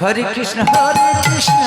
Hare Krishna Hare Krishna